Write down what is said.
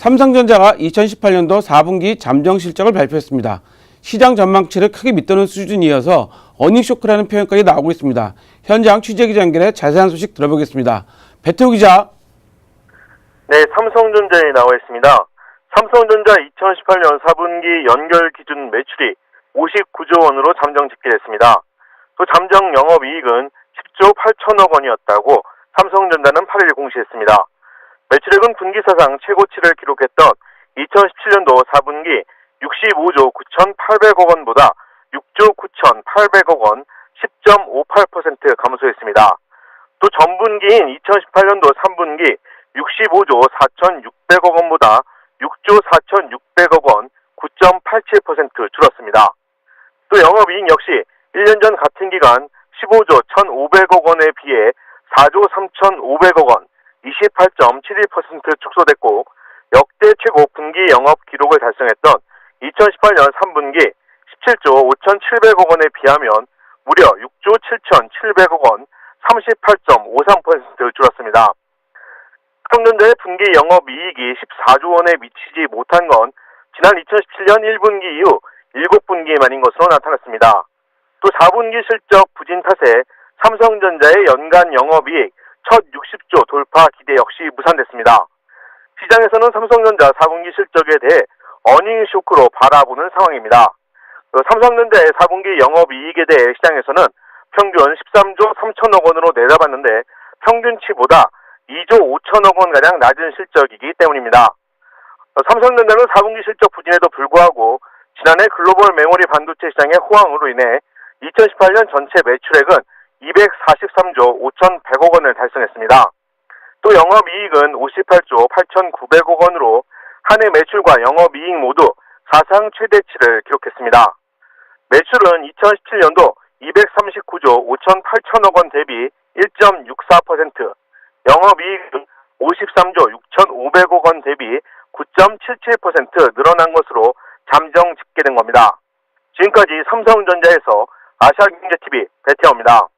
삼성전자가 2018년도 4분기 잠정 실적을 발표했습니다. 시장 전망치를 크게 밑도는 수준이어서 어닝 쇼크라는 표현까지 나오고 있습니다. 현장 취재 기자 연결해 자세한 소식 들어보겠습니다. 배태우 기자. 네, 삼성전자에 나와 있습니다. 삼성전자 2018년 4분기 연결 기준 매출이 59조 원으로 잠정 집계됐습니다. 또 잠정 영업이익은 10조 8천억 원이었다고 삼성전자는 8일 공시했습니다. 매출액은 분기 사상 최고치를 기록했던 2017년도 4분기 65조 9,800억 원보다 6조 9,800억 원 10.58% 감소했습니다. 또 전분기인 2018년도 3분기 65조 4,600억 원보다 6조 4,600억 원 9.87% 줄었습니다. 또 영업이익 역시 1년 전 같은 기간 15조 1,500억 원에 비해 4조 3,500억 원 28.71% 축소됐고 역대 최고 분기 영업 기록을 달성했던 2018년 3분기 17조 5,700억 원에 비하면 무려 6조 7,700억 원 38.53% 줄었습니다. 삼성전자의 분기 영업이익이 14조 원에 미치지 못한 건 지난 2017년 1분기 이후 7분기 만인 것으로 나타났습니다. 또 4분기 실적 부진 탓에 삼성전자의 연간 영업이익 첫 60조 돌파 기대 역시 무산됐습니다. 시장에서는 삼성전자 4분기 실적에 대해 어닝 쇼크로 바라보는 상황입니다. 어, 삼성전자의 4분기 영업이익에 대해 시장에서는 평균 13조 3천억 원으로 내다봤는데 평균치보다 2조 5천억 원가량 낮은 실적이기 때문입니다. 어, 삼성전자는 4분기 실적 부진에도 불구하고 지난해 글로벌 메모리 반도체 시장의 호황으로 인해 2018년 전체 매출액은 243조 5,100억 원을 달성했습니다. 또 영업이익은 58조 8,900억 원으로 한해 매출과 영업이익 모두 사상 최대치를 기록했습니다. 매출은 2017년도 239조 5,800억 원 대비 1.64%, 영업이익은 53조 6,500억 원 대비 9.77% 늘어난 것으로 잠정 집계된 겁니다. 지금까지 삼성전자에서 아시아경제TV 배태호입니다.